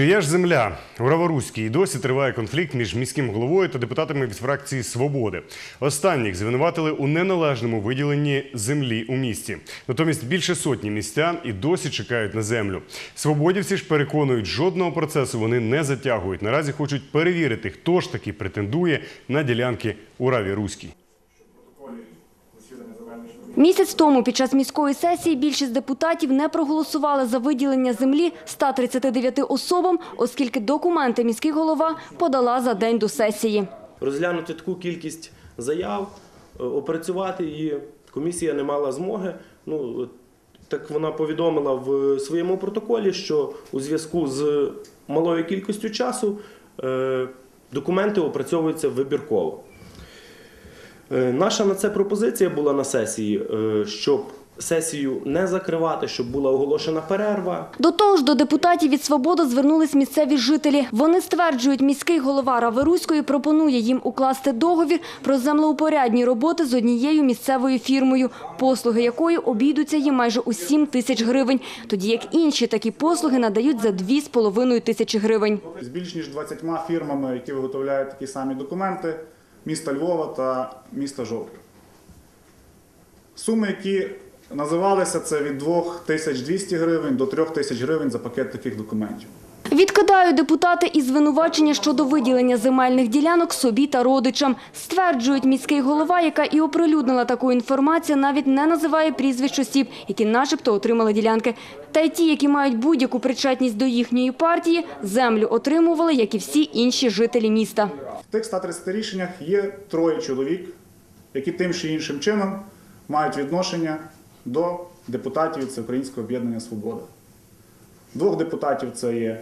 Чия ж земля? У Раворуській досі триває конфлікт між міським головою та депутатами від фракції Свободи. Останніх звинуватили у неналежному виділенні землі у місті. Натомість більше сотні містян і досі чекають на землю. Свободівці ж переконують, жодного процесу вони не затягують. Наразі хочуть перевірити, хто ж таки претендує на ділянки у Раві Руській. Місяць тому під час міської сесії більшість депутатів не проголосували за виділення землі 139 особам, оскільки документи міський голова подала за день до сесії. розглянути таку кількість заяв, е, опрацювати її. Комісія не мала змоги. Ну, так вона повідомила в своєму протоколі, що у зв'язку з малою кількістю часу е, документи опрацьовуються вибірково. Е, Наша на це пропозиція була на сесії, е, щоб сесію не закривати, щоб була оголошена перерва, До того ж, до депутатів від «Свободи» звернулись місцеві жителі. Вони стверджують, міський голова Раверуської пропонує їм укласти договір про землеупорядні роботи з однією місцевою фірмою, послуги якої обійдуться їм майже у 7 тисяч гривень, тоді як інші такі послуги надають за 2,5 тисячі гривень. з більш ніж 20 фірмами, які виготовляють такі самі документи міста Львова та міста Жовтка. Суми, які називалися, це від 2200 гривень до 3000 гривень за пакет таких документів. Відкидають депутати і звинувачення щодо виділення земельних ділянок собі та родичам. Стверджують, міський голова, яка і оприлюднила таку інформацію, навіть не називає прізвищ осіб, які начебто отримали ділянки. Та й ті, які мають будь-яку причетність до їхньої партії, землю отримували, як і всі інші жителі міста. В тих 130 рішеннях є троє чоловік, які тим чи іншим чином мають відношення до депутатів від Всеукраїнського об'єднання Свобода. Двох депутатів це є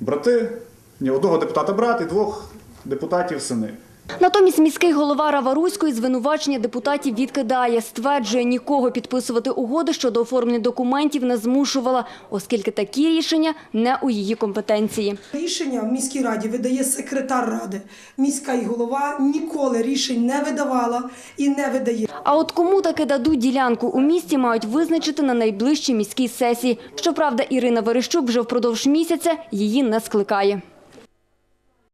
брати, ні, одного депутата брат і двох депутатів сини. Натомість міський голова Раваруської звинувачення депутатів відкидає. Стверджує, нікого підписувати угоди щодо оформлення документів не змушувала, оскільки такі рішення не у її компетенції. Рішення в міській раді видає секретар ради. Міська і голова ніколи рішень не видавала і не видає. А от кому таки дадуть ділянку у місті, мають визначити на найближчій міській сесії. Щоправда, Ірина Верещук вже впродовж місяця її не скликає.